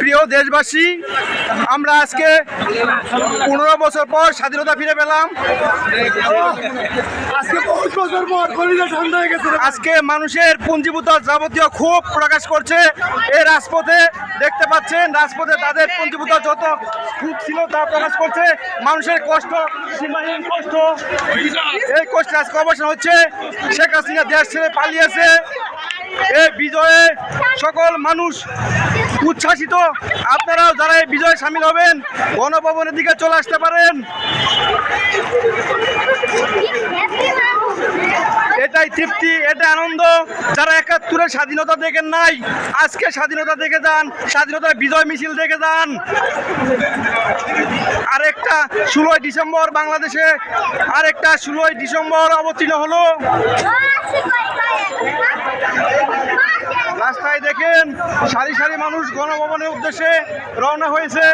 প্রিয় দেশবাসী, আমরা আজকে পনেরো বছর পর স্বাধীনতা ফিরে পেলাম। আজকে মানুষের পুঞ্জীভূত যাবতীয় ক্ষোভ প্রকাশ করছে। এই রাজপথে দেখতে পাচ্ছেন, রাজপথে তাদের পুঞ্জীভূত যত ক্ষোভ ছিল তা প্রকাশ করছে। মানুষের কষ্ট কষ্ট, এই কষ্টে আজকে অবসান হচ্ছে। শেখ হাসিনা দেশ ছেড়ে পালিয়েছে। এই বিজয়ে সকল মানুষ উচ্ছ্বাসিত। আপনারাও যারা এই বিজয়ে সামিল হবেন, গণভবনের দিকে চলে আসতে পারেন। এটাই তৃপ্তি এটা আনন্দ। যারা একাত্তরের স্বাধীনতা দেখেন নাই, আজকে স্বাধীনতা দেখে যান স্বাধীনতার বিজয় মিছিল দেখে যান। আরেকটা ষোলোই ডিসেম্বর বাংলাদেশে, আরেকটা ষোলোই ডিসেম্বর অবতীর্ণ হলো। রাস্তায় দেখেন সারি সারি মানুষ গণভবনের উদ্দেশ্যে রওনা হয়েছে।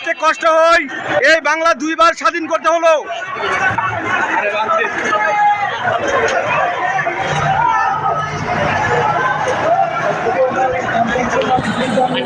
ভাবতে কষ্ট হয় এই বাংলা দুইবার স্বাধীন করতে হলো।